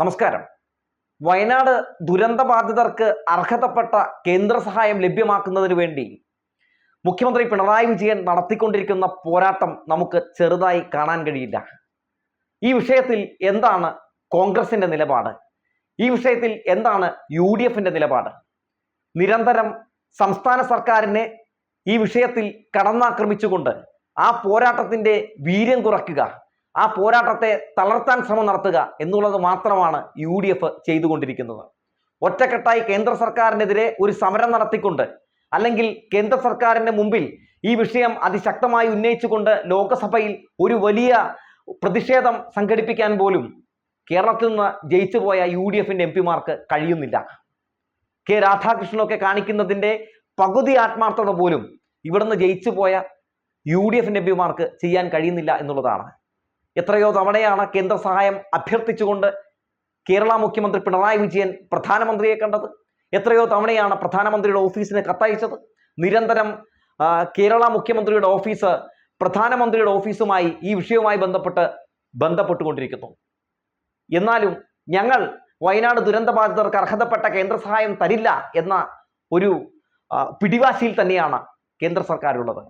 നമസ്കാരം. വയനാട് ദുരന്ത ബാധിതർക്ക് അർഹതപ്പെട്ട കേന്ദ്ര സഹായം ലഭ്യമാക്കുന്നതിന് വേണ്ടി മുഖ്യമന്ത്രി പിണറായി വിജയൻ നടത്തിക്കൊണ്ടിരിക്കുന്ന പോരാട്ടം നമുക്ക് ചെറുതായി കാണാൻ കഴിയില്ല. ഈ വിഷയത്തിൽ എന്താണ് കോൺഗ്രസിന്റെ നിലപാട്? ഈ വിഷയത്തിൽ എന്താണ് യു ഡി എഫിന്റെ നിലപാട്? നിരന്തരം സംസ്ഥാന സർക്കാരിനെ ഈ വിഷയത്തിൽ കടന്നാക്രമിച്ചുകൊണ്ട് ആ പോരാട്ടത്തിന്റെ വീര്യം കുറയ്ക്കുക ആ പോരാട്ടത്തെ തളർത്താൻ ശ്രമം നടത്തുക എന്നുള്ളത് മാത്രമാണ് യു ഡി എഫ് ചെയ്തുകൊണ്ടിരിക്കുന്നത്. ഒറ്റക്കെട്ടായി കേന്ദ്ര സർക്കാരിനെതിരെ ഒരു സമരം നടത്തിക്കൊണ്ട് അല്ലെങ്കിൽ കേന്ദ്ര സർക്കാരിന്റെ മുമ്പിൽ ഈ വിഷയം അതിശക്തമായി ഉന്നയിച്ചുകൊണ്ട് ലോക്സഭയിൽ ഒരു വലിയ പ്രതിഷേധം സംഘടിപ്പിക്കാൻ പോലും കേരളത്തിൽ നിന്ന് ജയിച്ചു പോയ യു ഡി എഫിന്റെ എം പിമാർക്ക് കഴിയുന്നില്ല. കെ രാധാകൃഷ്ണനൊക്കെ കാണിക്കുന്നതിന്റെ പകുതി ആത്മാർത്ഥത പോലും ഇവിടുന്ന് ജയിച്ചു പോയ യു ഡി എഫിന്റെ എം പിമാർക്ക് ചെയ്യാൻ കഴിയുന്നില്ല എന്നുള്ളതാണ്. എത്രയോ തവണയാണ് കേന്ദ്ര സഹായം അഭ്യർത്ഥിച്ചുകൊണ്ട് കേരള മുഖ്യമന്ത്രി പിണറായി വിജയൻ പ്രധാനമന്ത്രിയെ കണ്ടത്. എത്രയോ തവണയാണ് പ്രധാനമന്ത്രിയുടെ ഓഫീസിന് കത്തയച്ചത്. നിരന്തരം കേരള മുഖ്യമന്ത്രിയുടെ ഓഫീസ് പ്രധാനമന്ത്രിയുടെ ഓഫീസുമായി ഈ വിഷയവുമായി ബന്ധപ്പെട്ട് ബന്ധപ്പെട്ടുകൊണ്ടിരിക്കുന്നു. എന്നാലും ഞങ്ങൾ വയനാട് ദുരന്ത ബാധിതർക്ക് അർഹതപ്പെട്ട കേന്ദ്ര സഹായം തരില്ല എന്ന ഒരു പിടിവാശിയിൽ തന്നെയാണ് കേന്ദ്ര സർക്കാരുള്ളത്.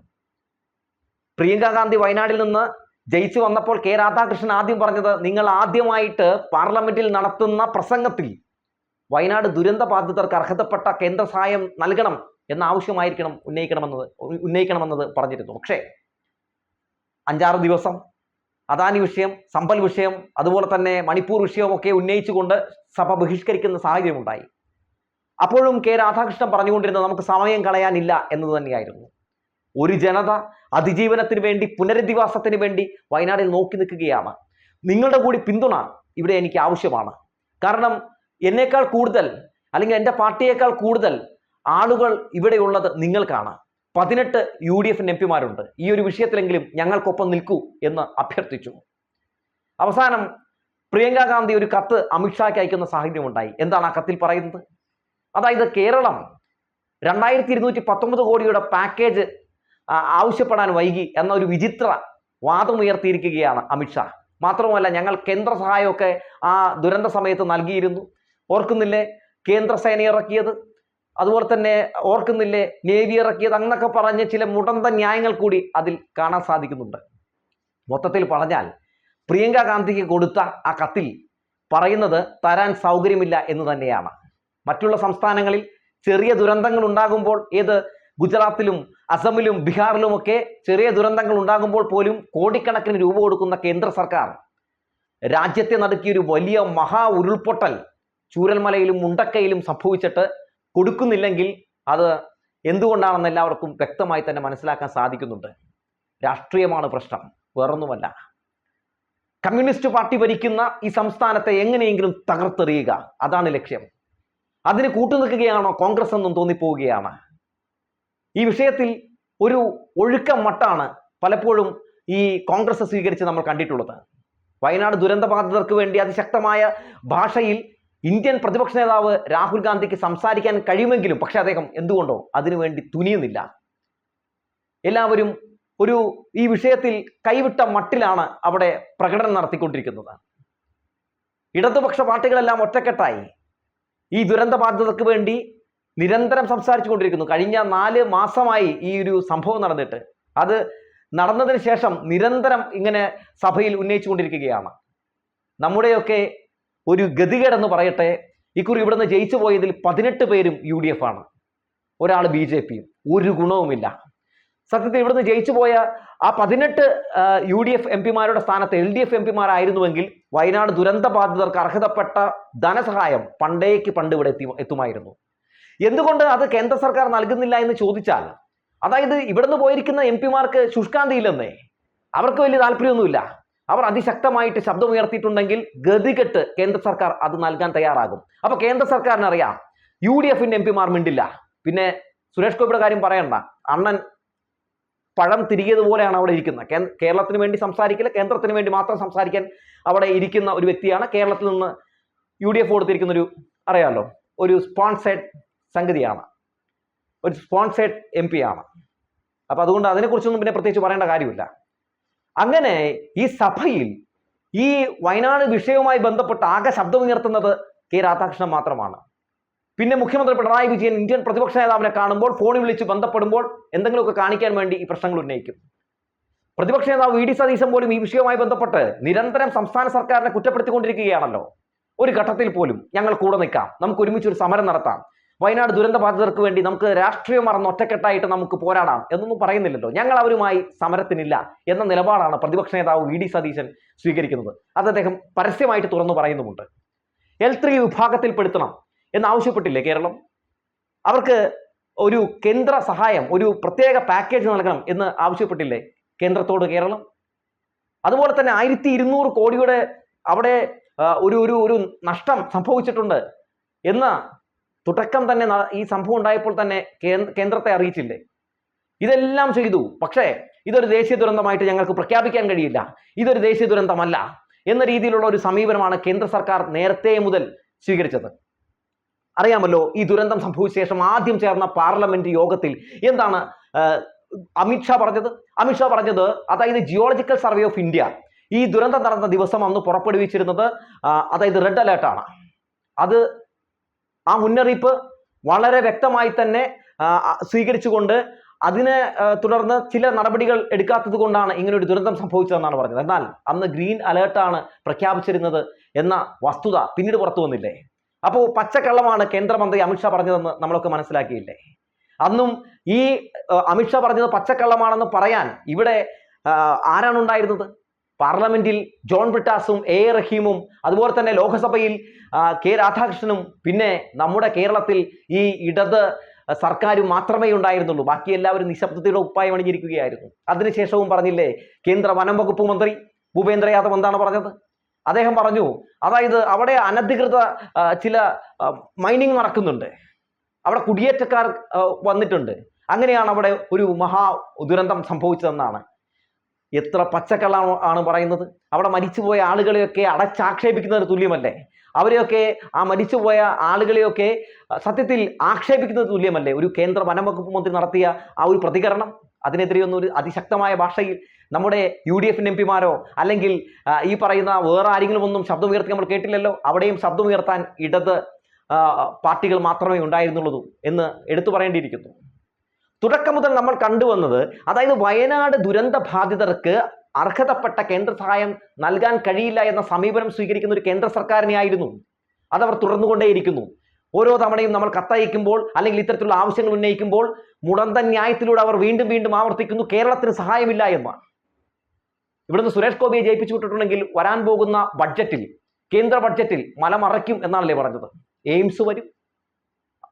പ്രിയങ്ക ഗാന്ധി വയനാട്ടിൽ നിന്ന് ജയിച്ചു വന്നപ്പോൾ കെ രാധാകൃഷ്ണൻ ആദ്യം പറഞ്ഞത് നിങ്ങൾ ആദ്യമായിട്ട് പാർലമെന്റിൽ നടത്തുന്ന പ്രസംഗത്തിൽ വയനാട് ദുരന്ത ബാധിതർക്ക് അർഹതപ്പെട്ട കേന്ദ്ര സഹായം നൽകണം എന്ന ആവശ്യമായിരിക്കണം ഉന്നയിക്കണമെന്നത് ഉന്നയിക്കണമെന്നത് പറഞ്ഞിരുന്നു. പക്ഷേ അഞ്ചാറ് ദിവസം അദാനി വിഷയം സമ്പൽ വിഷയം അതുപോലെ തന്നെ മണിപ്പൂർ വിഷയമൊക്കെ ഉന്നയിച്ചുകൊണ്ട് സഭ ബഹിഷ്കരിക്കുന്ന സാഹചര്യം ഉണ്ടായി അപ്പോഴും കെ രാധാകൃഷ്ണൻ പറഞ്ഞുകൊണ്ടിരുന്നത് നമുക്ക് സമയം കളയാനില്ല എന്നത് തന്നെയായിരുന്നു. ഒരു ജനത അതിജീവനത്തിന് വേണ്ടി പുനരധിവാസത്തിന് വേണ്ടി വയനാടിൽ നോക്കി നിൽക്കുകയാണ്. നിങ്ങളുടെ കൂടി പിന്തുണ ഇവിടെ എനിക്ക് ആവശ്യമാണ്. കാരണം എന്നേക്കാൾ കൂടുതൽ അല്ലെങ്കിൽ എന്റെ പാർട്ടിയേക്കാൾ കൂടുതൽ ആളുകൾ ഇവിടെയുള്ളത് നിങ്ങൾക്കാണ്. പതിനെട്ട് യു ഡി എഫിന്റെ എം പിമാരുണ്ട്. ഈ ഒരു വിഷയത്തിലെങ്കിലും ഞങ്ങൾക്കൊപ്പം നിൽക്കൂ എന്ന് അഭ്യർത്ഥിച്ചു. അവസാനം പ്രിയങ്ക ഗാന്ധി ഒരു കത്ത് അമിത്ഷായ്ക്ക് അയക്കുന്ന സാഹചര്യം ഉണ്ടായി എന്താണ് ആ കത്തിൽ പറയുന്നത്? അതായത് കേരളം രണ്ടായിരത്തി ഇരുന്നൂറ്റി പത്തൊമ്പത് കോടിയുടെ പാക്കേജ് ആവശ്യപ്പെടാൻ വൈകി എന്ന ഒരു വിചിത്ര വാദമുയർത്തിയിരിക്കുകയാണ് അമിത്ഷാ മാത്രമല്ല ഞങ്ങൾ കേന്ദ്ര സഹായമൊക്കെ ആ ദുരന്ത സമയത്ത് നൽകിയിരുന്നു. ഓർക്കുന്നില്ലേ കേന്ദ്ര സേന ഇറക്കിയത്? അതുപോലെ തന്നെ ഓർക്കുന്നില്ലേ നേവി ഇറക്കിയത്? അങ്ങനൊക്കെ പറഞ്ഞ് ചില മുടന്ത ന്യായങ്ങൾ കൂടി അതിൽ കാണാൻ സാധിക്കുന്നുണ്ട്. മൊത്തത്തിൽ പറഞ്ഞാൽ പ്രിയങ്ക ഗാന്ധിക്ക് കൊടുത്ത ആ കത്തിൽ പറയുന്നത് തരാൻ സൗകര്യമില്ല എന്ന് തന്നെയാണ്. മറ്റുള്ള സംസ്ഥാനങ്ങളിൽ ചെറിയ ദുരന്തങ്ങൾ ഉണ്ടാകുമ്പോൾ ഏത് ഗുജറാത്തിലും അസമിലും ബീഹാറിലുമൊക്കെ ചെറിയ ദുരന്തങ്ങൾ ഉണ്ടാകുമ്പോൾ പോലും കോടിക്കണക്കിന് രൂപ കൊടുക്കുന്ന കേന്ദ്ര സർക്കാർ രാജ്യത്തെ നടുക്കിയ ഒരു വലിയ മഹാ ഉരുൾപൊട്ടൽ ചൂരൽമലയിലും മുണ്ടക്കയിലും സംഭവിച്ചിട്ട് കൊടുക്കുന്നില്ലെങ്കിൽ അത് എന്തുകൊണ്ടാണെന്ന് എല്ലാവർക്കും വ്യക്തമായി തന്നെ മനസ്സിലാക്കാൻ സാധിക്കുന്നുണ്ട്. രാഷ്ട്രീയമാണ് പ്രശ്നം വേറൊന്നുമല്ല. കമ്മ്യൂണിസ്റ്റ് പാർട്ടി ഭരിക്കുന്ന ഈ സംസ്ഥാനത്തെ എങ്ങനെയെങ്കിലും തകർത്തെറിയുക അതാണ് ലക്ഷ്യം. അതിന് കൂട്ടുനിൽക്കുകയാണോ കോൺഗ്രസ് എന്നും തോന്നിപ്പോവുകയാണ്. ഈ വിഷയത്തിൽ ഒരു ഒഴുക്കം മട്ടാണ് പലപ്പോഴും ഈ കോൺഗ്രസ് സ്വീകരിച്ച് നമ്മൾ കണ്ടിട്ടുള്ളത്. വയനാട് ദുരന്തബാധിതർക്ക് വേണ്ടി അതിശക്തമായ ഭാഷയിൽ ഇന്ത്യൻ പ്രതിപക്ഷ നേതാവ് രാഹുൽ ഗാന്ധിക്ക് സംസാരിക്കാൻ കഴിയുമെങ്കിലും പക്ഷെ അദ്ദേഹം എന്തുകൊണ്ടോ അതിനുവേണ്ടി തുനിയുന്നില്ല. എല്ലാവരും ഒരു ഈ വിഷയത്തിൽ കൈവിട്ട മട്ടിലാണ് അവിടെ പ്രകടനം നടത്തിക്കൊണ്ടിരിക്കുന്നത്. ഇടതുപക്ഷ പാർട്ടികളെല്ലാം ഒറ്റക്കെട്ടായി. ഈ ദുരന്തബാധിതർക്ക് വേണ്ടി നിരന്തരം സംസാരിച്ചു കൊണ്ടിരിക്കുന്നു. കഴിഞ്ഞ നാല് മാസമായി ഈ ഒരു സംഭവം നടന്നിട്ട്. അത് നടന്നതിന് ശേഷം നിരന്തരം ഇങ്ങനെ സഭയിൽ ഉന്നയിച്ചു കൊണ്ടിരിക്കുകയാണ്. നമ്മുടെയൊക്കെ ഒരു ഗതികേടെന്ന് പറയട്ടെ ഇക്കുറി ഇവിടുന്ന് ജയിച്ചു പോയതിൽ പതിനെട്ട് പേരും യു ഡി എഫ് ആണ്. ഒരാൾ ബി ജെ പിയും ഒരു ഗുണവുമില്ല. സത്യത്തിൽ ഇവിടുന്ന് ജയിച്ചു പോയ ആ പതിനെട്ട് യു ഡി എഫ് എം പിമാരുടെ സ്ഥാനത്ത് എൽ ഡി എഫ് എം പിമാരായിരുന്നുവെങ്കിൽ വയനാട് ദുരന്ത ബാധിതർക്ക് അർഹതപ്പെട്ട ധനസഹായം പണ്ടേക്ക് പണ്ട് ഇവിടെ എത്തി എത്തുമായിരുന്നു. എന്തുകൊണ്ട് അത് കേന്ദ്ര സർക്കാർ നൽകുന്നില്ല എന്ന് ചോദിച്ചാൽ അതായത് ഇവിടുന്ന് പോയിരിക്കുന്ന എം പിമാർക്ക് ശുഷ്കാന്തിയില്ലെന്നേ അവർക്ക് വലിയ താല്പര്യമൊന്നുമില്ല. അവർ അതിശക്തമായിട്ട് ശബ്ദമുയർത്തിയിട്ടുണ്ടെങ്കിൽ ഗതികെട്ട് കേന്ദ്ര സർക്കാർ അത് നൽകാൻ തയ്യാറാകും. അപ്പൊ കേന്ദ്ര സർക്കാരിന് അറിയാം യു ഡി എഫിന്റെ എം പിമാർ മിണ്ടില്ല. പിന്നെ സുരേഷ് ഗോപിയുടെ കാര്യം പറയണ്ട. അണ്ണൻ പഴം തിരികിയതുപോലെയാണ് അവിടെ ഇരിക്കുന്നത്. കേരളത്തിന് വേണ്ടി സംസാരിക്കില്ല കേന്ദ്രത്തിന് വേണ്ടി മാത്രം സംസാരിക്കാൻ അവിടെ ഇരിക്കുന്ന ഒരു വ്യക്തിയാണ്. കേരളത്തിൽ നിന്ന് യു ഡി എഫ് കൊടുത്തിരിക്കുന്ന ഒരു അറിയാമല്ലോ ഒരു സ്പോൺസേഡ് സംഗതിയാണ്. ഒരു സ്പോൺസേഡ് എം പി ആണ്. അപ്പൊ അതുകൊണ്ട് അതിനെക്കുറിച്ചൊന്നും പിന്നെ പ്രത്യേകിച്ച് പറയേണ്ട കാര്യമില്ല. അങ്ങനെ ഈ സഭയിൽ ഈ വയനാട് വിഷയവുമായി ബന്ധപ്പെട്ട് ആകെ ശബ്ദമുയർത്തുന്നത് കെ രാധാകൃഷ്ണൻ മാത്രമാണ്. പിന്നെ മുഖ്യമന്ത്രി പിണറായി വിജയൻ ഇന്ത്യൻ പ്രതിപക്ഷ നേതാവിനെ കാണുമ്പോൾ ഫോണിൽ വിളിച്ച് ബന്ധപ്പെടുമ്പോൾ എന്തെങ്കിലുമൊക്കെ കാണിക്കാൻ വേണ്ടി ഈ പ്രശ്നങ്ങൾ ഉന്നയിക്കും. പ്രതിപക്ഷ നേതാവ് വി ഡി സതീശൻ പോലും ഈ വിഷയവുമായി ബന്ധപ്പെട്ട് നിരന്തരം സംസ്ഥാന സർക്കാരിനെ കുറ്റപ്പെടുത്തിക്കൊണ്ടിരിക്കുകയാണല്ലോ. ഒരു ഘട്ടത്തിൽ പോലും ഞങ്ങൾ കൂടെ നിൽക്കാം. നമുക്ക് ഒരുമിച്ച് ഒരു സമരം നടത്താം. വയനാട് ദുരന്ത ബാധിതർക്ക് വേണ്ടി നമുക്ക് രാഷ്ട്രീയം മറന്ന് ഒറ്റക്കെട്ടായിട്ട് നമുക്ക് പോരാടാം എന്നൊന്നും പറയുന്നില്ലല്ലോ. ഞങ്ങൾ അവരുമായി സമരത്തിനില്ല എന്ന നിലപാടാണ് പ്രതിപക്ഷ നേതാവ് വി ഡി സതീശൻ സ്വീകരിക്കുന്നത്. അത് അദ്ദേഹം പരസ്യമായിട്ട് തുറന്നു പറയുന്നുമുണ്ട്. എൽ ത്രീ വിഭാഗത്തിൽപ്പെടുത്തണം എന്നാവശ്യപ്പെട്ടില്ലേ കേരളം? അവർക്ക് ഒരു കേന്ദ്ര സഹായം ഒരു പ്രത്യേക പാക്കേജ് നൽകണം എന്ന് ആവശ്യപ്പെട്ടില്ലേ കേന്ദ്രത്തോട് കേരളം? അതുപോലെ തന്നെ ആയിരത്തി ഇരുന്നൂറ് കോടിയുടെ അവിടെ ഒരു ഒരു ഒരു നഷ്ടം സംഭവിച്ചിട്ടുണ്ട് എന്ന തുടക്കം തന്നെ ഈ സംഭവം ഉണ്ടായപ്പോൾ തന്നെ കേന്ദ്രത്തെ അറിയിച്ചില്ലേ? ഇതെല്ലാം ചെയ്തു. പക്ഷേ ഇതൊരു ദേശീയ ദുരന്തമായിട്ട് ഞങ്ങൾക്ക് പ്രഖ്യാപിക്കാൻ കഴിയില്ല. ഇതൊരു ദേശീയ ദുരന്തമല്ല എന്ന രീതിയിലുള്ള ഒരു സമീപനമാണ് കേന്ദ്ര സർക്കാർ നേരത്തെ മുതൽ സ്വീകരിച്ചത്. അറിയാമല്ലോ ഈ ദുരന്തം സംഭവിച്ച ശേഷം ആദ്യം ചേർന്ന പാർലമെന്റ് യോഗത്തിൽ എന്താണ് അമിത്ഷാ പറഞ്ഞത്? അമിത്ഷാ പറഞ്ഞത് അതായത് ജിയോളജിക്കൽ സർവേ ഓഫ് ഇന്ത്യ. ഈ ദുരന്തം നടന്ന ദിവസം അന്ന് പുറപ്പെടുവിച്ചിരുന്നത് അതായത് റെഡ് അലേർട്ടാണ്. അത് ആ മുന്നറിയിപ്പ് വളരെ വ്യക്തമായി തന്നെ സ്വീകരിച്ചുകൊണ്ട് അതിനെ തുടർന്ന് ചില നടപടികൾ എടുക്കാത്തത് കൊണ്ടാണ് ഇങ്ങനെ ഒരു ദുരന്തം സംഭവിച്ചതെന്നാണ് പറഞ്ഞത്. എന്നാൽ അന്ന് ഗ്രീൻ അലേർട്ടാണ് പ്രഖ്യാപിച്ചിരുന്നത് എന്ന വസ്തുത പിന്നീട് പുറത്തു വന്നില്ലേ? അപ്പോൾ പച്ചക്കള്ളമാണ് കേന്ദ്രമന്ത്രി അമിത്ഷാ പറഞ്ഞതെന്ന് നമ്മളൊക്കെ മനസ്സിലാക്കിയില്ലേ? അന്നും ഈ അമിത്ഷാ പറഞ്ഞത് പച്ചക്കള്ളമാണെന്ന് പറയാൻ ഇവിടെ ആരാണ് ഉണ്ടായിരുന്നത്? പാർലമെന്റിൽ ജോൺ ബ്രിട്ടാസും എ റഹീമും അതുപോലെ തന്നെ ലോക്സഭയിൽ കെ രാധാകൃഷ്ണനും പിന്നെ നമ്മുടെ കേരളത്തിൽ ഈ ഇടത് സർക്കാർ മാത്രമേ ഉണ്ടായിരുന്നുള്ളൂ. ബാക്കി എല്ലാവരും നിശബ്ദതയുടെ ഉപ്പായം അണിഞ്ഞിരിക്കുകയായിരുന്നു അതിനുശേഷവും പറഞ്ഞില്ലേ കേന്ദ്ര വനം വകുപ്പ് മന്ത്രി ഭൂപേന്ദ്ര യാദവ് എന്താണ് പറഞ്ഞത്? അദ്ദേഹം പറഞ്ഞു അതായത് അവിടെ അനധികൃത ചില മൈനിങ് നടക്കുന്നുണ്ട്. അവിടെ കുടിയേറ്റക്കാർ വന്നിട്ടുണ്ട്. അങ്ങനെയാണ് അവിടെ ഒരു മഹാ ദുരന്തം സംഭവിച്ചതെന്നാണ്. എത്ര പച്ചക്കള്ളാണോ ആണ് പറയുന്നത്? അവിടെ മരിച്ചുപോയ ആളുകളെയൊക്കെ അടച്ചാക്ഷേപിക്കുന്നതിന് തുല്യമല്ലേ? അവരെയൊക്കെ ആ മരിച്ചുപോയ ആളുകളെയൊക്കെ സത്യത്തിൽ ആക്ഷേപിക്കുന്നത് തുല്യമല്ലേ? ഒരു കേന്ദ്ര വനംവകുപ്പ് മന്ത്രി നടത്തിയ ആ ഒരു പ്രതികരണം അതിനെതിരെ ഒന്നും ഒരു അതിശക്തമായ ഭാഷയിൽ നമ്മുടെ യു ഡി എഫിന്റെ എം പിമാരോ അല്ലെങ്കിൽ ഈ പറയുന്ന വേറെ ആരെങ്കിലും ഒന്നും ശബ്ദമുയർത്തി നമ്മൾ കേട്ടില്ലല്ലോ? അവിടെയും ശബ്ദമുയർത്താൻ ഇടത് പാർട്ടികൾ മാത്രമേ ഉണ്ടായിരുന്നുള്ളൂ എന്ന് എടുത്തു പറയേണ്ടിയിരിക്കുന്നു. തുടക്കം മുതൽ നമ്മൾ കണ്ടുവന്നത് അതായത് വയനാട് ദുരന്ത ബാധിതർക്ക് അർഹതപ്പെട്ട കേന്ദ്ര സഹായം നൽകാൻ കഴിയില്ല എന്ന സമീപനം സ്വീകരിക്കുന്ന ഒരു കേന്ദ്ര സർക്കാരിനെയായിരുന്നു അതവർ തുടർന്നുകൊണ്ടേയിരിക്കുന്നു. ഓരോ തവണയും നമ്മൾ കത്തയക്കുമ്പോൾ അല്ലെങ്കിൽ ഇത്തരത്തിലുള്ള ആവശ്യങ്ങൾ ഉന്നയിക്കുമ്പോൾ മുടന്ത ന്യായത്തിലൂടെ അവർ വീണ്ടും വീണ്ടും ആവർത്തിക്കുന്നു കേരളത്തിന് സഹായമില്ല എന്ന്. ഇവിടുന്ന് സുരേഷ് ഗോപിയെ ജയിപ്പിച്ചു വിട്ടിട്ടുണ്ടെങ്കിൽ വരാൻ പോകുന്ന ബഡ്ജറ്റിൽ കേന്ദ്ര ബഡ്ജറ്റിൽ മലമറയ്ക്കും എന്നാണല്ലേ പറഞ്ഞത്. എയിംസ് വരും.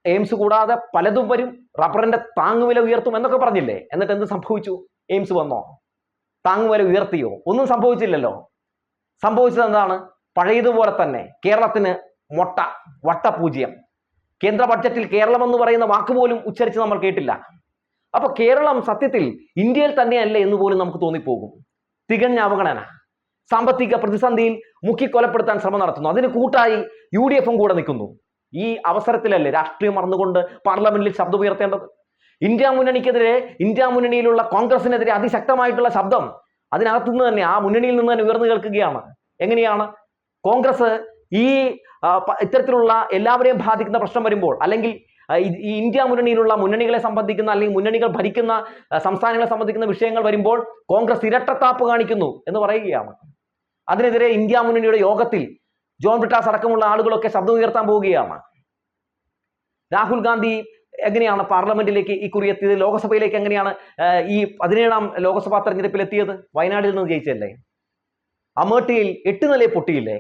എയിംസ് കൂടാതെ പലതും വരും. റബ്ബറിന്റെ താങ്ങുവില ഉയർത്തും എന്നൊക്കെ പറഞ്ഞില്ലേ? എന്നിട്ട് എന്ത് സംഭവിച്ചു? എയിംസ് വന്നോ? താങ്ങുവില ഉയർത്തിയോ? ഒന്നും സംഭവിച്ചില്ലല്ലോ. സംഭവിച്ചത് എന്താണ്? പഴയതുപോലെ തന്നെ കേരളത്തിന് മൊട്ട വട്ട പൂജ്യം. കേന്ദ്ര ബഡ്ജറ്റിൽ കേരളം എന്ന് പറയുന്ന വാക്ക് പോലും ഉച്ചരിച്ച് നമ്മൾ കേട്ടില്ല. അപ്പൊ കേരളം സത്യത്തിൽ ഇന്ത്യയിൽ തന്നെയല്ല എന്ന് പോലും നമുക്ക് തോന്നിപ്പോകും. തികഞ്ഞ അവഗണന. സാമ്പത്തിക പ്രതിസന്ധിയിൽ മുക്കിക്കൊലപ്പെടുത്താൻ ശ്രമം നടത്തുന്നു. അതിന് കൂട്ടായി യു ഡി എഫും കൂടെ നിൽക്കുന്നു. ഈ അവസരത്തിലല്ലേ രാഷ്ട്രീയം മറന്നുകൊണ്ട് പാർലമെന്റിൽ ശബ്ദം ഉയർത്തേണ്ടത്? ഇന്ത്യ മുന്നണിക്കെതിരെ ഇന്ത്യ മുന്നണിയിലുള്ള കോൺഗ്രസിനെതിരെ അതിശക്തമായിട്ടുള്ള ശബ്ദം അതിനകത്തു നിന്ന് തന്നെ ആ മുന്നണിയിൽ നിന്ന് തന്നെ ഉയർന്നു കേൾക്കുകയാണ്. എങ്ങനെയാണ്? കോൺഗ്രസ് ഈ ഇത്തരത്തിലുള്ള എല്ലാവരെയും ബാധിക്കുന്ന പ്രശ്നം വരുമ്പോൾ അല്ലെങ്കിൽ ഈ ഇന്ത്യ മുന്നണിയിലുള്ള മുന്നണികളെ സംബന്ധിക്കുന്ന അല്ലെങ്കിൽ മുന്നണികൾ ഭരിക്കുന്ന സംസ്ഥാനങ്ങളെ സംബന്ധിക്കുന്ന വിഷയങ്ങൾ വരുമ്പോൾ കോൺഗ്രസ് ഇരട്ടത്താപ്പ് കാണിക്കുന്നു എന്ന് പറയുകയാണ്. അതിനെതിരെ ഇന്ത്യ മുന്നണിയുടെ യോഗത്തിൽ ജോൺ ബ്രിട്ടാസ് അടക്കമുള്ള ആളുകളൊക്കെ ശബ്ദം ഉയർത്താൻ പോവുകയാണ്. രാഹുൽ ഗാന്ധി എങ്ങനെയാണ് പാർലമെന്റിലേക്ക് കുറി എത്തിയത്? ലോക്സഭയിലേക്ക് എങ്ങനെയാണ് ഈ പതിനേഴാം ലോക്സഭാ തെരഞ്ഞെടുപ്പിൽ എത്തിയത് വയനാട്ടിൽ നിന്ന് ജയിച്ചല്ലേ അമേഠിയിൽ എട്ട് നിലയെ പൊട്ടിയില്ലേ?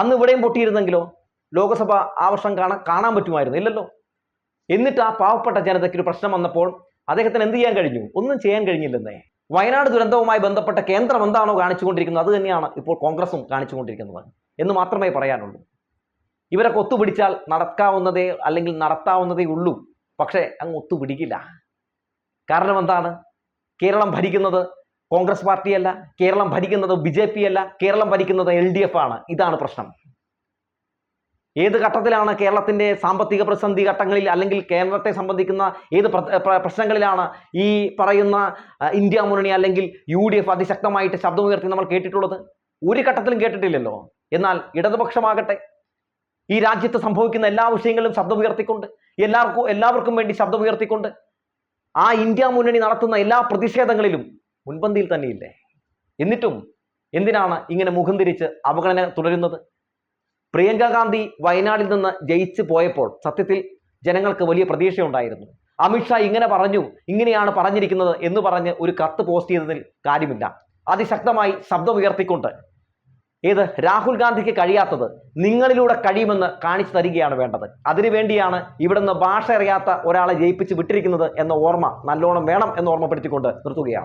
അന്ന് ഇവിടെയും പൊട്ടിയിരുന്നെങ്കിലോ? ലോകസഭ ആ വർഷം കാണാൻ കാണാൻ പറ്റുമായിരുന്നു ഇല്ലല്ലോ? എന്നിട്ട് ആ പാവപ്പെട്ട ജനതയ്ക്ക് ഒരു പ്രശ്നം വന്നപ്പോൾ അദ്ദേഹത്തിന് എന്ത് ചെയ്യാൻ കഴിഞ്ഞു? ഒന്നും ചെയ്യാൻ കഴിഞ്ഞില്ലെന്നേ. വയനാട് ദുരന്തവുമായി ബന്ധപ്പെട്ട കേന്ദ്രം എന്താണോ കാണിച്ചുകൊണ്ടിരിക്കുന്നത് അത് തന്നെയാണ് ഇപ്പോൾ കോൺഗ്രസും കാണിച്ചുകൊണ്ടിരിക്കുന്നത് എന്ന് മാത്രമേ പറയാനുള്ളൂ. ഇവരെ ഒത്തുപിടിച്ചാൽ നടക്കാവുന്നതേ അല്ലെങ്കിൽ നടത്താവുന്നതേ ഉള്ളൂ പക്ഷേ അങ്ങ് ഒത്തുപിടിക്കില്ല. കാരണം എന്താണ്? കേരളം ഭരിക്കുന്നത് കോൺഗ്രസ് പാർട്ടിയല്ല കേരളം ഭരിക്കുന്നത് ബി അല്ല കേരളം ഭരിക്കുന്നത് എൽ ആണ്. ഇതാണ് പ്രശ്നം. ഏത് ഘട്ടത്തിലാണ് കേരളത്തിന്റെ സാമ്പത്തിക പ്രതിസന്ധി ഘട്ടങ്ങളിൽ അല്ലെങ്കിൽ കേരളത്തെ സംബന്ധിക്കുന്ന ഏത് പ്ര- പ്ര- പ്രശ്നങ്ങളിലാണ് ഈ പറയുന്ന ഇന്ത്യ മുന്നണി അല്ലെങ്കിൽ യു ഡി എഫ് അതിശക്തമായിട്ട് ശബ്ദമുയർത്തി നമ്മൾ കേട്ടിട്ടുള്ളത്? ഒരു ഘട്ടത്തിലും കേട്ടിട്ടില്ലല്ലോ. എന്നാൽ ഇടതുപക്ഷമാകട്ടെ ഈ രാജ്യത്ത് സംഭവിക്കുന്ന എല്ലാ വിഷയങ്ങളിലും ശബ്ദമുയർത്തിക്കൊണ്ട് എല്ലാവർക്കും എല്ലാവർക്കും വേണ്ടി ശബ്ദമുയർത്തിക്കൊണ്ട് ആ ഇന്ത്യ മുന്നണി നടത്തുന്ന എല്ലാ പ്രതിഷേധങ്ങളിലും മുൻപന്തിയിൽ തന്നെയില്ലേ? എന്നിട്ടും എന്തിനാണ് ഇങ്ങനെ മുഖം തിരിച്ച് അവഗണന തുടരുന്നത്? പ്രിയങ്ക ഗാന്ധി വയനാടിൽ നിന്ന് ജയിച്ചു പോയപ്പോൾ സത്യത്തിൽ ജനങ്ങൾക്ക് വലിയ പ്രതീക്ഷയുണ്ടായിരുന്നു. അമിത്ഷാ ഇങ്ങനെ പറഞ്ഞു ഇങ്ങനെയാണ് പറഞ്ഞിരിക്കുന്നത് എന്ന് പറഞ്ഞ് ഒരു കത്ത് പോസ്റ്റ് ചെയ്തതിൽ കാര്യമില്ല. അതിശക്തമായി ശബ്ദമുയർത്തിക്കൊണ്ട് ഏത് രാഹുൽ ഗാന്ധിക്ക് കഴിയാത്തത് നിങ്ങളിലൂടെ കഴിയുമെന്ന് കാണിച്ചു തരികയാണ് വേണ്ടത്. അതിനുവേണ്ടിയാണ് ഇവിടുന്ന് ഭാഷ അറിയാത്ത ഒരാളെ ജയിപ്പിച്ച് വിട്ടിരിക്കുന്നത് എന്ന ഓർമ്മ നല്ലോണം വേണം എന്ന് ഓർമ്മപ്പെടുത്തിക്കൊണ്ട് നിർത്തുകയാണ്.